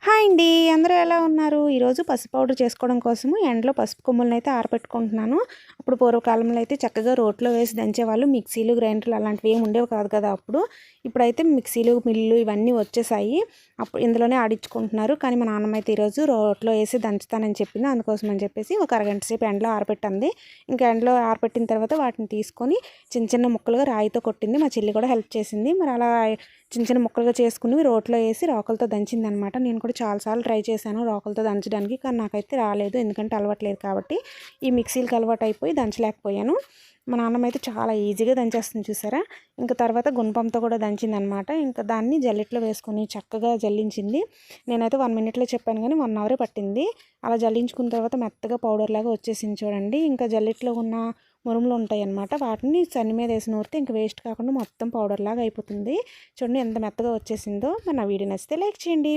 Hi hi అండి. అందరూ ఎలా ఉన్నారు? ఈరోజు పసుపు పౌడర్ చేసుకోవడం కోసము ఎండలో పసుపు కొమ్ములను అయితే ఆరపెట్టుకుంటున్నాను. అప్పుడు పూర్వకాలంలో అయితే చక్కగా రోట్లో వేసి దంచేవాళ్ళు. మిక్సీలు గ్రైండర్లు అలాంటివి ఏమి ఉండేవి కాదు కదా అప్పుడు. ఇప్పుడైతే మిక్సీలు మిల్లు ఇవన్నీ వచ్చేసాయి. అప్పుడు ఇందులోనే ఆడించుకుంటున్నారు. కానీ మా నాన్నమ్మ అయితే ఈరోజు రోట్లో వేసి దంచుతానని చెప్పింది. అందుకోసం అని చెప్పేసి ఒక అరగంట సేపు ఎండలో ఆరపెట్టింది. ఇంకా ఎండలో ఆరపెట్టిన తర్వాత వాటిని తీసుకొని చిన్న చిన్న ముక్కలుగా రాయితో కొట్టింది. మా చెల్లి కూడా హెల్ప్ చేసింది. మరి అలా చిన్న చిన్న ముక్కలుగా చేసుకుని రోట్లో వేసి రోకలతో దంచింది అనమాట నేను కూడా చాలాసార్లు ట్రై చేశాను రోకలతో దంచడానికి కానీ నాకైతే రాలేదు. ఎందుకంటే అలవాట్లేదు కాబట్టి ఈ మిక్సీలకు అలవాటు అయిపోయి దంచలేకపోయాను. మా నాన్నమ్మ అయితే చాలా ఈజీగా దంచేస్తుంది చూసారా? ఇంకా తర్వాత గుణపంతో కూడా దంచింది అనమాట ఇంకా దాన్ని జల్లెట్లో వేసుకొని చక్కగా జల్లించింది. నేనైతే వన్ మినిట్లో చెప్పాను కానీ వన్ అవరే పట్టింది. అలా జల్లించుకున్న తర్వాత మెత్తగా పౌడర్ లాగా వచ్చేసింది చూడండి. ఇంకా జల్లెట్లో ఉన్న మురుములు ఉంటాయి అన్నమాట వాటిని సన్ని మీద వేసి నూరితే ఇంకా వేస్ట్ కాకుండా మొత్తం పౌడర్ లాగా అయిపోతుంది. చూడండి ఎంత మెత్తగా వచ్చేసిందో. మన వీడియో నచ్చితే లైక్ చేయండి.